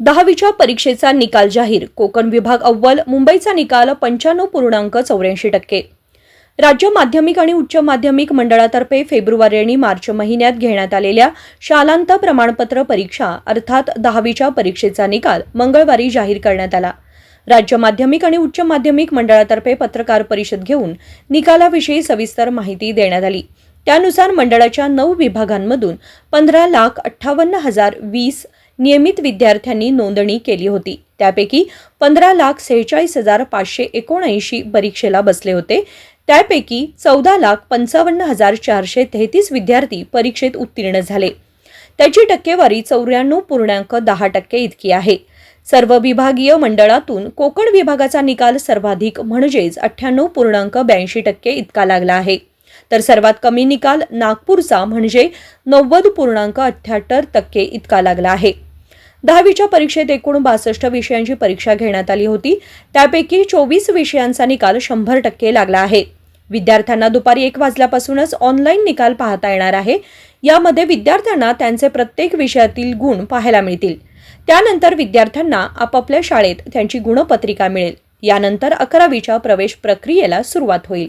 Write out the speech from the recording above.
दहावीच्या परीक्षेचा निकाल जाहीर. कोकण विभाग अव्वल मुंबईचा निकाल पंच्याण्णव पूर्णांक चौऱ्याऐंशी टक्के. राज्य माध्यमिक आणि उच्च माध्यमिक मंडळातर्फे फेब्रुवारी आणि मार्च महिन्यात घेण्यात आलेल्या शालांत प्रमाणपत्र परीक्षा अर्थात दहावीच्या परीक्षेचा निकाल मंगळवारी जाहीर करण्यात आला. राज्य माध्यमिक आणि उच्च माध्यमिक मंडळातर्फे पत्रकार परिषद घेऊन निकालाविषयी सविस्तर माहिती देण्यात आली. त्यानुसार मंडळाच्या नऊ विभागांमधून पंधरा लाख अठ्ठावन्न हजार वीस नियमित विद्यार्थ्यांनी नोंदणी केली होती. त्यापैकी पंधरा लाख सेहेचाळीस हजार पाचशे एकोणऐंशी परीक्षेला बसले होते. त्यापैकी चौदा लाख पंचावन्न हजार चारशे तेहतीस विद्यार्थी परीक्षेत उत्तीर्ण झाले. त्याची टक्केवारी चौऱ्याण्णव पूर्णांक दहा टक्के इतकी आहे. सर्व विभागीय मंडळातून कोकण विभागाचा निकाल सर्वाधिक म्हणजेच अठ्ठ्याण्णव पूर्णांक ब्याऐंशी टक्के इतका लागला आहे. तर सर्वात कमी निकाल नागपूरचा म्हणजे नव्वद पूर्णांक अठ्ठ्याहत्तर टक्के इतका लागला आहे. दहावीच्या परीक्षेत एकूण बासष्ट विषयांची परीक्षा घेण्यात आली होती. त्यापैकी चोवीस विषयांचा निकाल शंभर टक्के लागला आहे. विद्यार्थ्यांना दुपारी एक वाजल्यापासूनच ऑनलाईन निकाल पाहता येणार आहे. यामध्ये विद्यार्थ्यांना त्यांचे प्रत्येक विषयातील गुण पाहायला मिळतील. त्यानंतर विद्यार्थ्यांना आपापल्या शाळेत त्यांची गुणपत्रिका मिळेल. यानंतर अकरावीच्या प्रवेश प्रक्रियेला सुरुवात होईल.